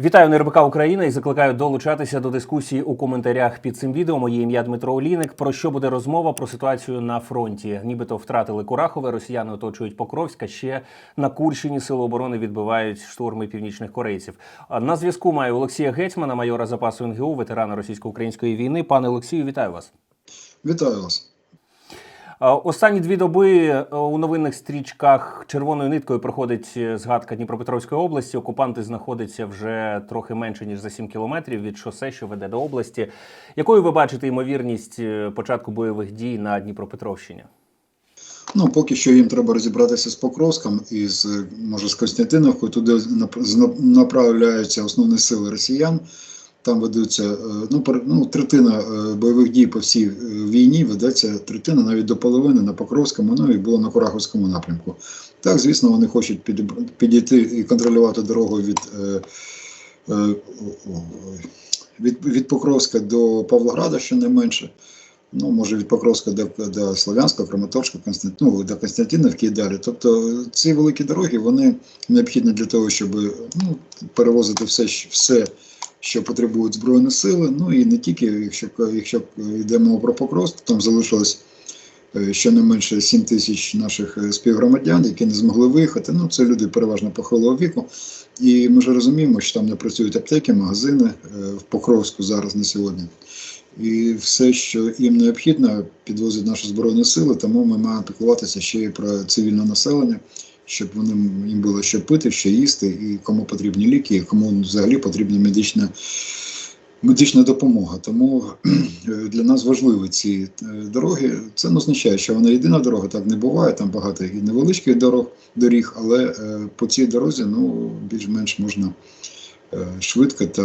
Вітаю на РБК Україна і закликаю долучатися до дискусії у коментарях під цим відео. Моє ім'я Дмитро Олійник. Про що буде розмова про ситуацію на фронті? Нібито втратили Курахове, росіяни оточують Покровська. Ще на Курщині сили оборони відбивають штурми північних корейців. На зв'язку маю Олексія Гетьмана, майора запасу НГУ, ветерана російсько-української війни. Пане Олексію, вітаю вас. Вітаю вас. А, Останні дві доби е, у новинних стрічках червоною ниткою проходить е, згадка Дніпропетровської області. Окупанти знаходяться вже трохи менше ніж за 7 кілометрів від шосе, що веде до області. Якою ви бачите ймовірність е, початку бойових дій на Дніпропетровщині? Ну, поки що їм треба розібратися з Покровськом і з, е, може, з Костянтиновкою. Туди нап- направляються основні сили росіян. Там ведуться е, ну, ну, третина е, бойових дій по всій е, війні, ведеться третина навіть до половини на Покровському, ну і було на Кураховському напрямку. Так, звісно, вони хочуть підійти і контролювати дорогу від, від, від Покровська до Павлограда щонайменше. ну, може від Покровська до, до Слов'янська, Краматорська, Констант... ну, до Константинівки і далі. Тобто ці великі дороги вони необхідні для того, щоб ну, перевозити все, все, що потребують Збройні сили. Ну і не тільки, якщо, якщо йде мова про Покровськ, там залишилось е, щонайменше 7 тисяч наших е, співгромадян, які не змогли виїхати. Ну, це люди переважно похилого віку. І ми ж розуміємо, що там не працюють аптеки, магазини е, в Покровську зараз на сьогодні. І все, що їм необхідно, підвозять наші збройні сили, тому ми маємо піклуватися ще й про цивільне населення, щоб вони їм було що пити, що їсти, і кому потрібні ліки, і кому взагалі потрібна медична, медична допомога. Тому для нас важливі ці е, дороги. Це не означає, що вона єдина дорога, так не буває. Там багато і невеличких дорог, доріг, але е, по цій дорозі ну, більш-менш можна е, швидко та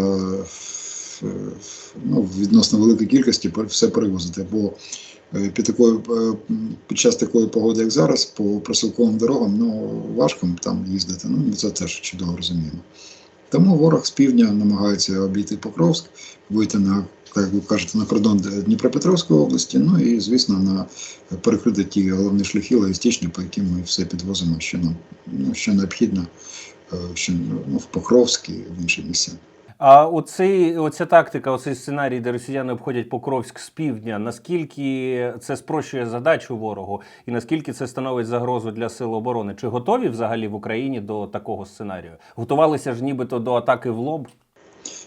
ну, відносно великої кількості все перевозити. Бо під, такою, е, під час такої погоди, як зараз, по просилковим дорогам ну, важко там їздити. Ну, ми це теж чудово розуміємо. Тому ворог з півдня намагається обійти Покровськ, вийти на, як ви кажете, на кордон Дніпропетровської області, ну і, звісно, на перекрити ті головні шляхи логістичні, по яким ми все підвозимо, що нам ну, що необхідно, е, що ну, в Покровськ і в інші місця. А оцей, оця тактика, оцей сценарій, де росіяни обходять Покровськ з півдня, наскільки це спрощує задачу ворогу, і наскільки це становить загрозу для сил оборони? Чи готові взагалі в Україні до такого сценарію? Готувалися ж нібито до атаки в лоб?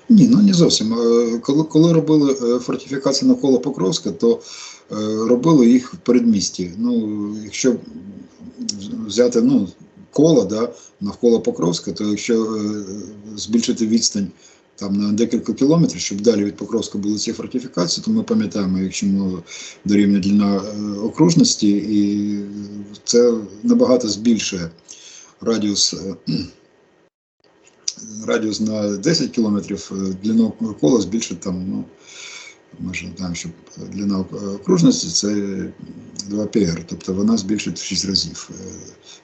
Ні, ну не зовсім. Е, Коли, коли робили е, фортифікації навколо Покровська, то е, робили їх в передмісті. Ну, якщо взяти ну, коло да, навколо Покровська, то якщо е, збільшити відстань там на декілька кілометрів, щоб далі від Покровська були ці фортифікації, то ми пам'ятаємо, якщо ми дорівнює длина е, окружності, і це набагато збільшує радіус. е, радіус на 10 кілометрів, е, длину кола збільшить там, ну, ми ж знаємо, що длина окружності це 2 пр, тобто вона збільшить в 6 разів,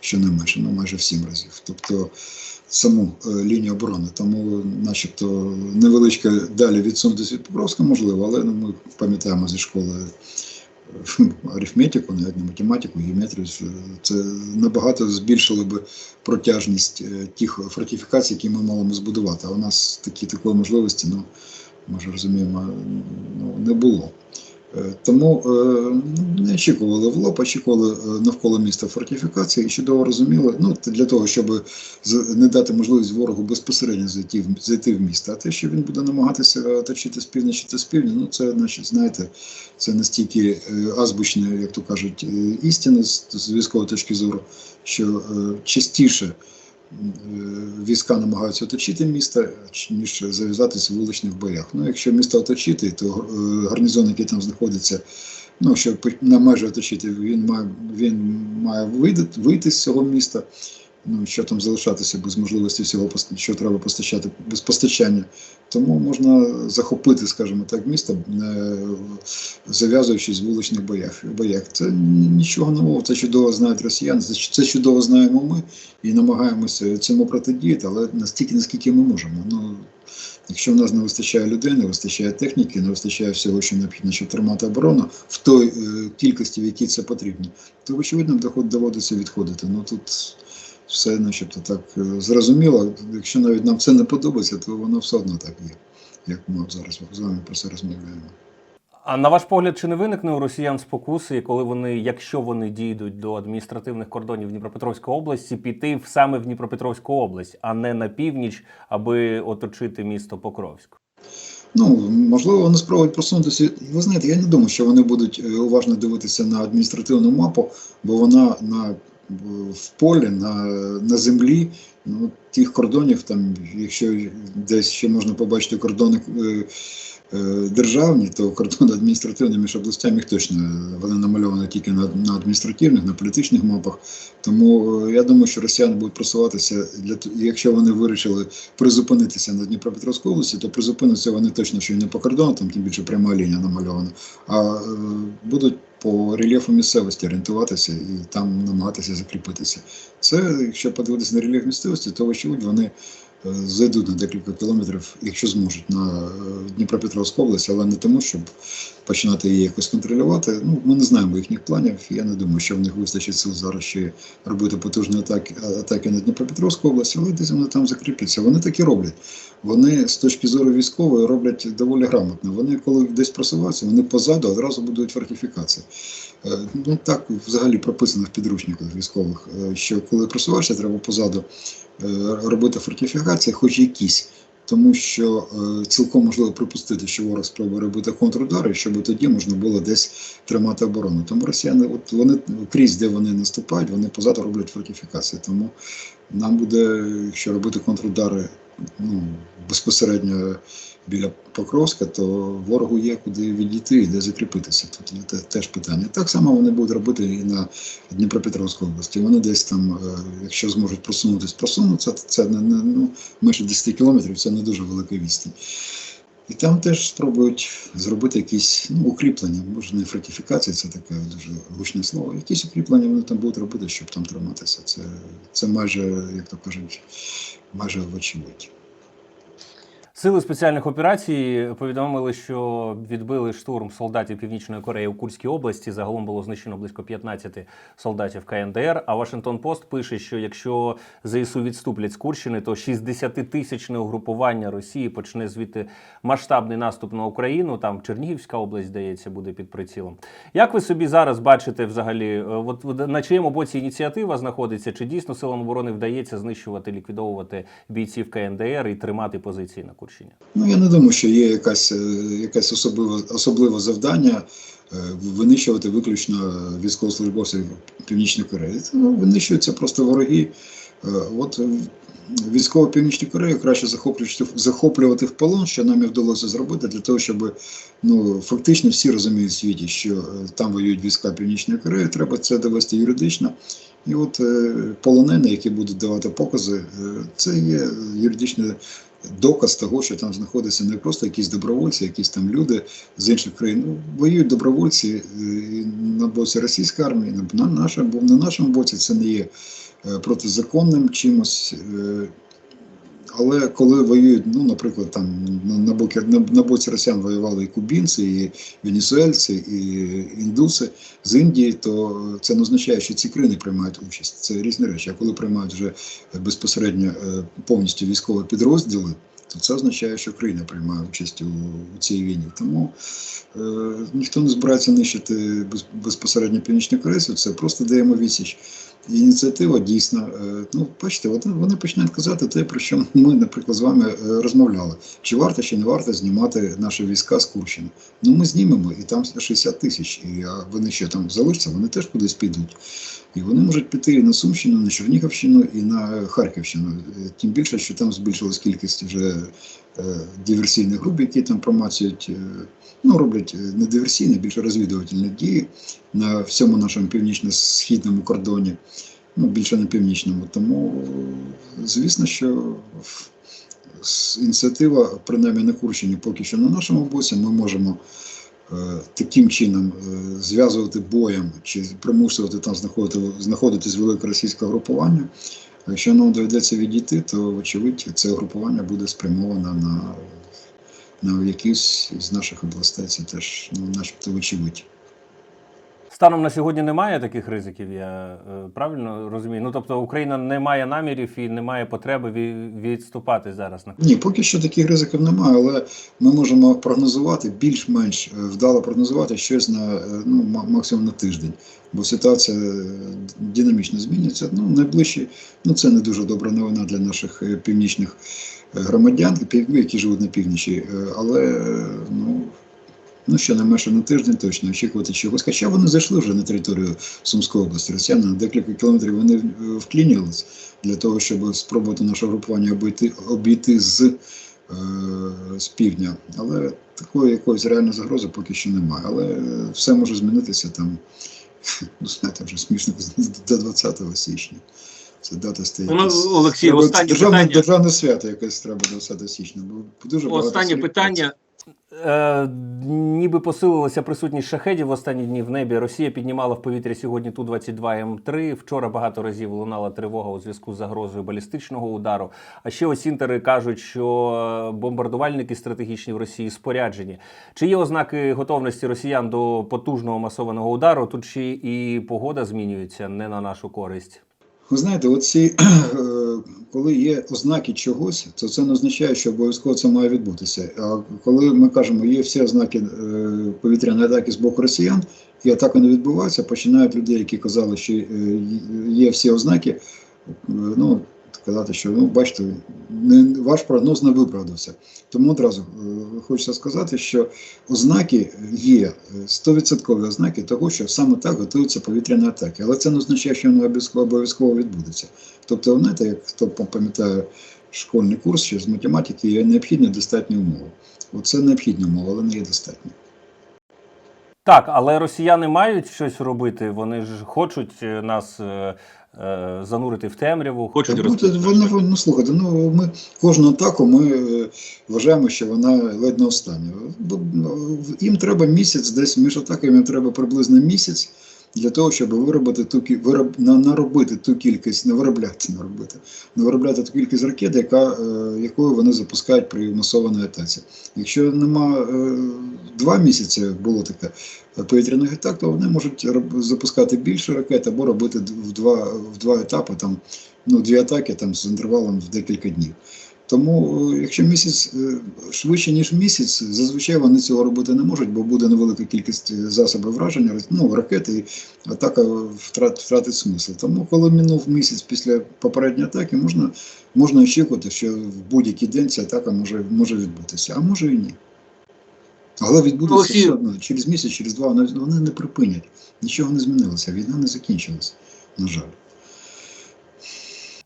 що не менше, ну майже в 7 разів. Тобто саму е, лінію оборони. Тому, начебто, невеличке далі відсунутися від Покровська можливо, але ну, ми пам'ятаємо зі школи е, арифметику, навіть не математику, геометрію. Це набагато збільшило би протяжність е, тих фортифікацій, які ми маємо збудувати. А у нас такі такої можливості, ну ми ж розуміємо, ну, не було. Е, Тому е, не очікували в лоб, очікували е, навколо міста фортифікації і чудово розуміли, ну для того, щоб не дати можливість ворогу безпосередньо зайти в зайти в місто. А те, що він буде намагатися оточити з півночі та з півдня, ну це значить, знаєте, це настільки азбучне, як то кажуть, істина з, з військової точки зору, що частіше війська намагаються оточити місто, ніж зав'язатися в вуличних боях. Ну, якщо місто оточити, то е, гарнізон, який там знаходиться, ну, щоб на межі оточити, він має, він має вийти, вийти з цього міста. Ну, що там залишатися без можливості всього, що треба постачати без постачання. Тому можна захопити, скажімо так, місто, е, зав'язуючись в вуличних боях. боях. Це нічого нового, це чудово знають росіяни, це чудово знаємо ми і намагаємося цьому протидіяти, але настільки, наскільки ми можемо. Ну, якщо в нас не вистачає людей, не вистачає техніки, не вистачає всього, що необхідно, щоб тримати оборону в той е, кількості, в якій це потрібно, то очевидно доход доводиться відходити. Ну тут все начебто так е, зрозуміло. Якщо навіть нам це не подобається, то воно все одно так є, як ми зараз з вами про це розмовляємо. А на ваш погляд, чи не виникне у росіян спокуси, коли вони, якщо вони дійдуть до адміністративних кордонів Дніпропетровської області, піти в- саме в Дніпропетровську область, а не на північ, аби оточити місто Покровськ? Ну, можливо, вони спробують просунутися. Ви знаєте, я не думаю, що вони будуть е, уважно дивитися на адміністративну мапу, бо вона на, в полі, на, на землі, ну, тих кордонів, там, якщо десь ще можна побачити кордони е, е, державні, то кордони адміністративні між областями їх точно вони намальовані тільки на, на адміністративних, на політичних мапах. Тому е, я думаю, що росіяни будуть просуватися для якщо вони вирішили призупинитися на Дніпропетровській області, то призупиниться вони точно що і не по кордону, там тим більше пряма лінія намальована, а е, будуть по рельєфу місцевості орієнтуватися і там намагатися закріпитися. Це, якщо подивитися на рельєф місцевості, то що вони е, зайдуть на декілька кілометрів, якщо зможуть, на е, Дніпропетровську область, але не тому, щоб починати її якось контролювати. Ну, ми не знаємо їхніх планів. Я не думаю, що в них вистачить сил зараз ще робити потужні атаки, атаки на Дніпропетровську область, але десь вони там закріпляться. Вони так і роблять. Вони з точки зору військової роблять доволі грамотно. Вони, коли десь просуваються, вони позаду одразу будують фортифікації. Е, Ну так взагалі прописано в підручниках військових, е, що коли просуваєшся, треба позаду е, робити фортифікації, хоч якісь. Тому що е, цілком можливо припустити, що ворог спробує робити контрудари, щоб тоді можна було десь тримати оборону. Тому росіяни, от вони крізь, де вони наступають, вони позаду роблять фортифікації. Тому нам буде, якщо робити контрудари ну, безпосередньо біля Покровська, то ворогу є куди відійти і де закріпитися. Тут теж питання. Так само вони будуть робити і на Дніпропетровській області. Вони десь там, е, якщо зможуть просунутися, просунуться, то це не, не ну, менше 10 кілометрів, це не дуже велика відстань. І там теж спробують зробити якісь ну, укріплення, може не фортифікація, це таке дуже гучне слово. Якісь укріплення вони там будуть робити, щоб там триматися. Це, це майже, як то кажуть, майже вочевидь. Сили спеціальних операцій повідомили, що відбили штурм солдатів Північної Кореї у Курській області. Загалом було знищено близько 15 солдатів КНДР. А Вашингтон Пост пише, що якщо ЗСУ відступлять з Курщини, то 60-тисячне угрупування Росії почне звідти масштабний наступ на Україну. Там Чернігівська область, здається, буде під прицілом. Як ви собі зараз бачите взагалі, е, от на чиєму боці ініціатива знаходиться? Чи дійсно силам оборони вдається знищувати, ліквідовувати бійців КНДР і тримати позиції на Курщині? Ну я не думаю, що є якась, е, якесь особливе, особливе завдання е, винищувати виключно військовослужбовців Північної Кореї. Ну, винищуються просто вороги. Е, От військово Північної Кореї краще захоплювати, захоплювати в полон, що нам і вдалося зробити, для того, щоб ну, фактично всі розуміють в світі, що там воюють війська Північної Кореї, треба це довести юридично. І от полонені, які будуть давати покази, це є юридичне доказ того, що там знаходяться не просто якісь добровольці, якісь там люди з інших країн. Ну, воюють добровольці е, на боці російської армії, на, на, нашому, на нашому боці це не є е, протизаконним чимось. Але коли воюють, ну, наприклад, там на, боці, на, на боці росіян воювали і кубінці, і венесуельці, і індуси з Індії, то це не означає, що ці країни приймають участь. Це різні речі. А коли приймають вже безпосередньо е, повністю військові підрозділи, то це означає, що країна приймає участь у, у цій війні. Тому е, ніхто не збирається нищити без, безпосередньо північнокорейців, це просто даємо відсіч. Ініціатива дійсно, е, ну бачите, вони вони починають казати те, про що ми, наприклад, з вами е, розмовляли. Чи варто чи не варто знімати наші війська з Курщини? Ну ми знімемо, і там 60 тисяч. І а вони ще там залишаться, вони теж кудись підуть. І вони можуть піти і на Сумщину, на Чернігівщину, і на Харківщину. Е, Тим більше, що там збільшилась кількість вже е, диверсійних груп, які там промацюють, е, ну роблять не диверсійні, більше розвідувальні дії на всьому нашому північно-східному кордоні, ну більше на північному. Тому, звісно, що ініціатива, принаймні на Курщині, поки що на нашому боці, ми можемо таким чином е, зв'язувати боєм чи примусувати там знаходити, знаходитись велике російське групування. Якщо нам доведеться відійти, то вочевидь це групування буде спрямовано на, на якісь з наших областей. Це теж ну, начебто вочевидь. Станом на сьогодні немає таких ризиків, я е, правильно розумію? Ну тобто Україна не має намірів і не має потреби відступати зараз Ні, поки що таких ризиків немає, але ми можемо прогнозувати більш-менш е, вдало прогнозувати щось на е, ну, ма- максимум на тиждень. Бо ситуація динамічно змінюється. Ну, найближчі, ну це не дуже добра новина для наших північних громадян, пів- які живуть на півночі. Е, Але ну, ну ще не менше на тиждень точно очікувати чогось. Хоча вони зайшли вже на територію Сумської області. Росіяни на декілька кілометрів вони е, для того, щоб спробувати наше групування обійти, обійти з, е, з півдня. Але такої якоїсь реальної загрози поки що немає. Але е, все може змінитися там, ну знаєте, вже смішно до 20 січня. Це дата стає. Ну, Олексій, останнє державне, питання. державне свято якесь треба 20 січня. Бо дуже Останнє слів. питання. Е, ніби посилилася присутність шахедів в останні дні в небі. Росія піднімала в повітря сьогодні ту 22 М3. Вчора багато разів лунала тривога у зв'язку з загрозою балістичного удару. А ще осінтери кажуть, що бомбардувальники стратегічні в Росії споряджені. Чи є ознаки готовності росіян до потужного масованого удару? Тут ще і погода змінюється не на нашу користь. Ви знаєте, оці, е, коли є ознаки чогось, то це не означає, що обов'язково це має відбутися. А коли ми кажемо, є всі ознаки е, повітряної атаки з боку росіян, і атака не відбувається, починають люди, які казали, що е, є всі ознаки, ну, казати, що ну, бачите, не, ваш прогноз не виправдався. Тому одразу е, хочеться сказати, що ознаки є, е, 100% ознаки того, що саме так готуються повітряні атаки. Але це не означає, що вони обов'язково відбудуться. Тобто, знаєте, як хто пам'ятає школьний курс ще з математики, є необхідні достатні умови. Оце необхідні умови, але не є достатні. Так, але росіяни мають щось робити. Вони ж хочуть е, нас е, е, занурити в темряву. Хочуть ну, розповісти. вони, вони- ну, слухайте, ну ми кожну атаку ми е, вважаємо, що вона ледь не остання. Бо ну, їм треба місяць, десь між атаками їм треба приблизно місяць для того, щоб виробити ту кі- вироб, на, наробити ту кількість, не виробляти, наробити, не виробляти ту кількість ракет, яка, е, якою вони запускають при масованій атаці. Якщо нема е, два місяці було таке повітряних атак, то вони можуть запускати більше ракет або робити в два, в два етапи, там, ну, дві атаки там, з інтервалом в декілька днів. Тому, е, якщо місяць е, швидше, ніж місяць, зазвичай вони цього робити не можуть, бо буде невелика кількість е, засобів враження, ну, ракети, і атака втрат, втратить смисл. Тому, коли минув місяць після попередньої атаки, можна, можна очікувати, що в будь-який день ця атака може, може відбутися, а може і ні. Але відбудеться Олексій- все одно через місяць, через два вони, вони не припинять. Нічого не змінилося, війна не закінчилась, на жаль.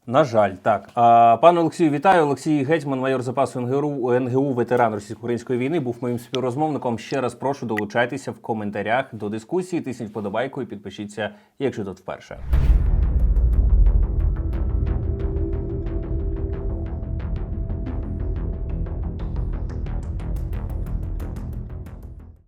На жаль, так. А, пане Олексію, вітаю. Олексій Гетьман, майор запасу НГУ, НГУ, ветеран російсько-української війни, був моїм співрозмовником. Ще раз прошу долучайтеся в коментарях до дискусії. Тисніть вподобайку і підпишіться, якщо тут вперше.